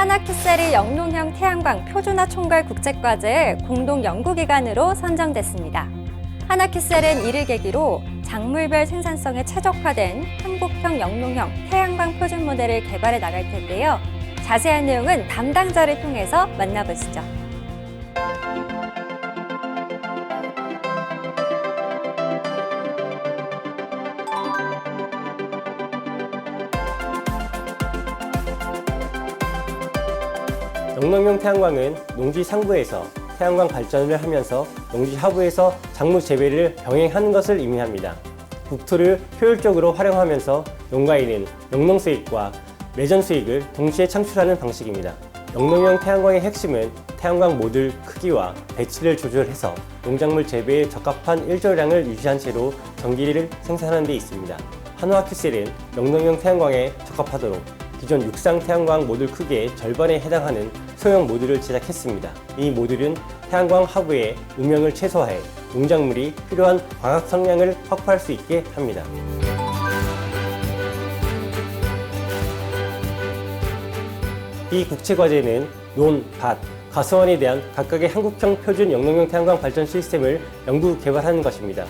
하나큐셀이 영농형 태양광 표준화 총괄 국제과제 공동 연구기관으로 선정됐습니다. 하나큐셀은 이를 계기로 작물별 생산성에 최적화된 한국형 영농형 태양광 표준 모델을 개발해 나갈 텐데요. 자세한 내용은 담당자를 통해서 만나보시죠. 영농용 태양광은 농지 상부에서 태양광 발전을 하면서 농지 하부에서 작물 재배를 병행하는 것을 의미합니다. 국토를 효율적으로 활용하면서 농가인은 영농 수익과 매전 수익을 동시에 창출하는 방식입니다. 영농용 태양광의 핵심은 태양광 모듈 크기와 배치를 조절해서 농작물 재배에 적합한 일조량을 유지한 채로 전기를 생산하는 데 있습니다. 한화큐셀은 영농용 태양광에 적합하도록 기존 육상 태양광 모듈 크기의 절반에 해당하는 소형 모듈을 제작했습니다. 이 모듈은 태양광 하부의 음영을 최소화해 농작물이 필요한 광학 성량을 확보할 수 있게 합니다. 이 국체 과제는 논, 밭, 가수원에 대한 각각의 한국형 표준 영농용 태양광 발전 시스템을 연구 개발하는 것입니다.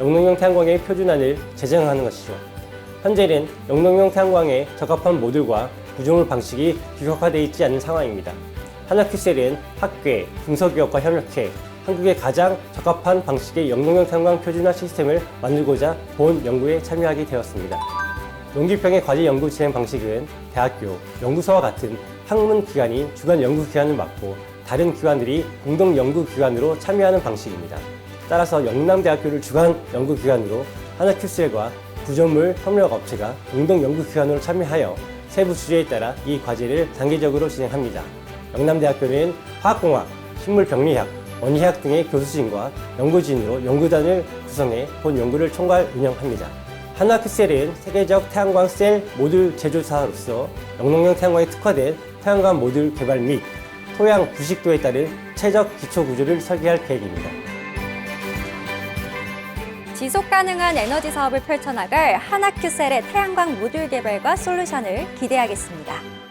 영농용 태양광의 표준안을 제정하는 것이죠. 현재는 영농용 태양광에 적합한 모듈과 구조물 방식이 규격화되어 있지 않은 상황입니다. 하나큐셀은 학계, 중소기업과 협력해 한국에 가장 적합한 방식의 영농용 태양광 표준화 시스템을 만들고자 본 연구에 참여하게 되었습니다. 농기평의 과제 연구 진행 방식은 대학교, 연구소와 같은 학문 기관이 주간 연구 기관을 맡고 다른 기관들이 공동 연구 기관으로 참여하는 방식입니다. 따라서 영남대학교를 주간 연구 기관으로 하나큐셀과 구조물 협력 업체가 공동 연구 기관으로 참여하여 세부 주제에 따라 이 과제를 단계적으로 진행합니다. 영남대학교는 화학공학, 식물병리학, 원리학 등의 교수진과 연구진으로 연구단을 구성해 본 연구를 총괄 운영합니다. 하나큐셀은 세계적 태양광 셀 모듈 제조사로서 영농형 태양광에 특화된 태양광 모듈 개발 및 토양 부식도에 따른 최적 기초 구조를 설계할 계획입니다. 지속 가능한 에너지 사업을 펼쳐나갈 하나큐셀의 태양광 모듈 개발과 솔루션을 기대하겠습니다.